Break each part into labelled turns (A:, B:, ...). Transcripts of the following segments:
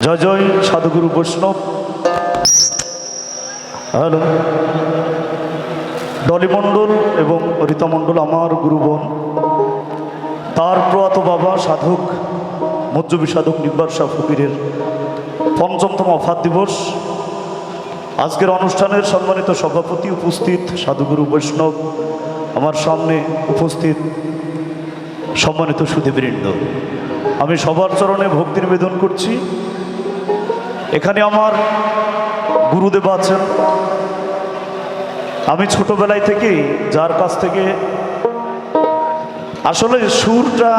A: জয় জয় সাধুগুরু বৈষ্ণব। হ্যালো। ডলি মণ্ডল এবং রীতা মণ্ডল আমার গুরু বোন তার প্রয়াত বাবা সাধক, মজ্জুবি সাধক নির্বার শাহ ফকিরের পঞ্চমতম অফাত দিবস। আজকের অনুষ্ঠানের সম্মানিত সভাপতি উপস্থিত সাধুগুরু বৈষ্ণব। আমার সামনে উপস্থিত সম্মানিত সুধীবৃন্দ। আমি সবার চরণে ভক্তি নিবেদন করছি। এখানে আমার গুরুদেব আছেন। আমি ছোটবেলায় থেকেই যার কাছ থেকে আসলে সুরটা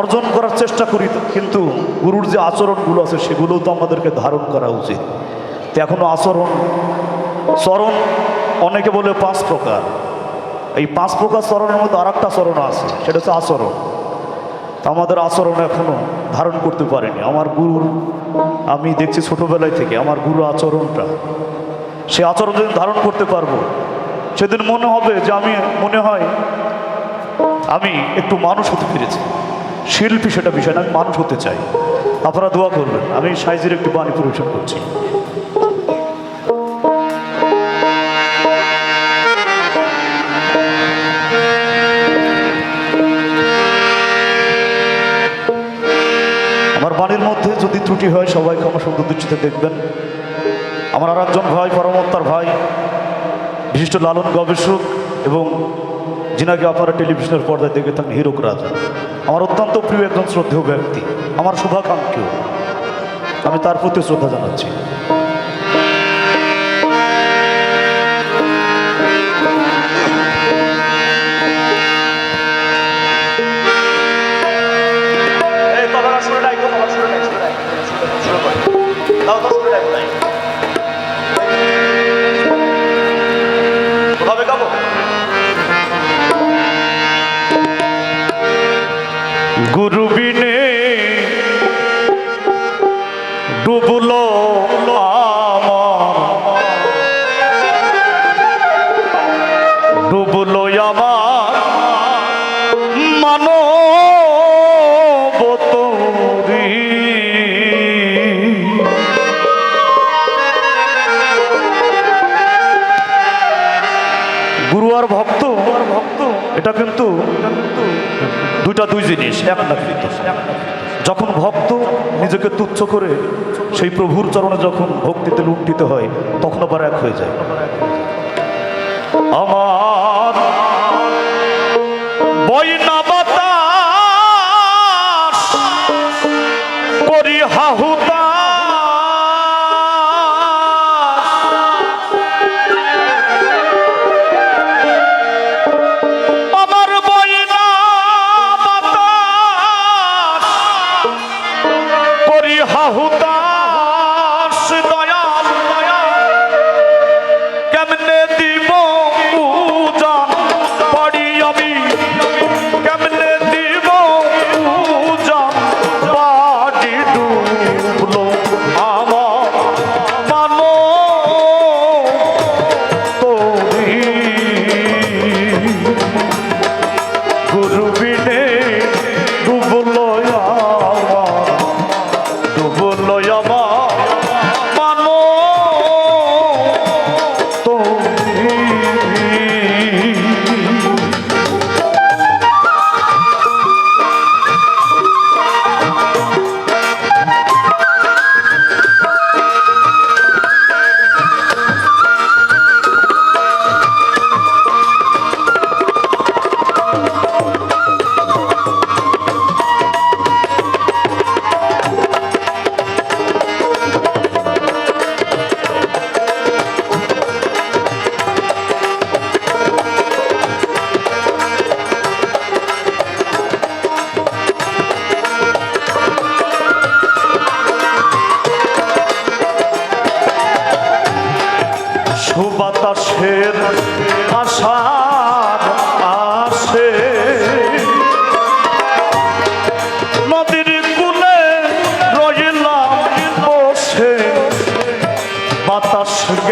A: অর্জন করার চেষ্টা করি, কিন্তু গুরুর যে আচরণগুলো আছে সেগুলোও তো আমাদেরকে ধারণ করা উচিত। তো এখনও আচরণ, চরণ অনেকে বলে পাঁচ প্রকার। এই পাঁচ প্রকার চরণের মধ্যে আর একটা চরণ আছে, সেটা হচ্ছে আচরণ। আমাদের আচরণ এখনও ধারণ করতে পারেনি। আমার গুরুর আমি দেখছি ছোটোবেলায় থেকে আমার গুরু আচরণটা। সে আচরণ যদি ধারণ করতে পারব, সেদিন মনে হবে যে আমি, মনে হয় আমি একটু মানুষ হতে পেরেছি। শিল্পী সেটা বিষয় না, আমি মানুষ হতে চাই। আপনারা দোয়া করবেন, আমি সাইজের একটু বাণী পরিবেশন করছি। ত্রুটি হয় সবাইকে ক্ষমা সুন্দর দৃষ্টিতে দেখবেন। আমার আর একজন ভাই, পরমত্তার ভাই, বিশিষ্ট লালন গবেষক এবং যিনাকে আপনারা টেলিভিশনের পর্দায় দেখে থাকেন, হিরোক রাজা। আমার অত্যন্ত প্রিয় একজন শ্রদ্ধেয় ব্যক্তি, আমার শুভাকাঙ্ক্ষী। আমি তার প্রতি শ্রদ্ধা জানাচ্ছি। কোথাবে গাবো? গুরু বিনে আমার। মানব এটা কিন্তু দুইটা দুই জিনিস, এক না কিন্তু যখন ভক্ত নিজেকে তুচ্ছ করে সেই প্রভুর চরণে যখন ভক্তিতে লুণ্ঠিত হয়, তখন আবার এক হয়ে যায়। আমার বইনা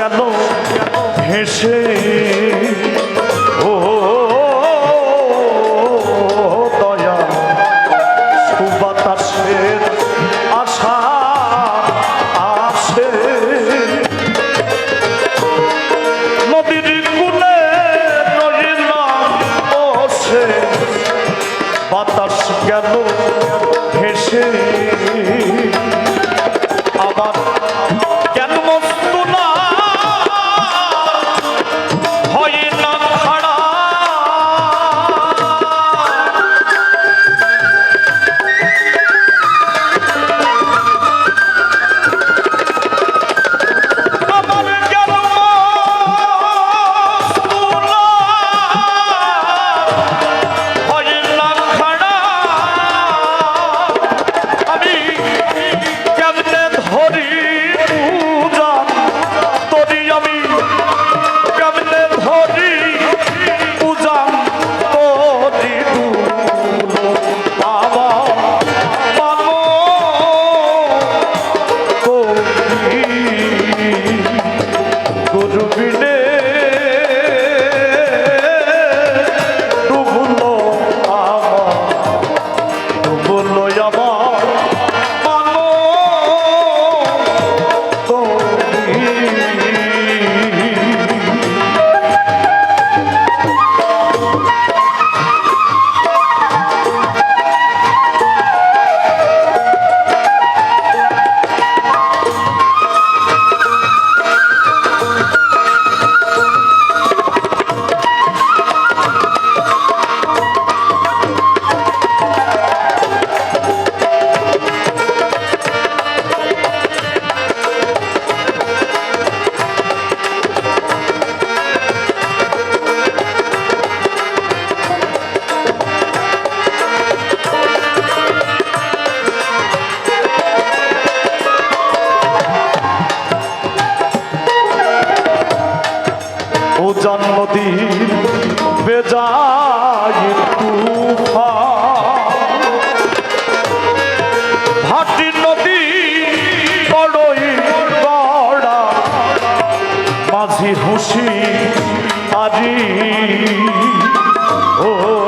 A: গেল হেসে ও দয়া সুবাতাসের আশা আসে নদীর কুলে নদীর বাতাস গেল হেসে amor. ভাটি নদী বড়ই বড়া। মাঝি হুসি আজি। ও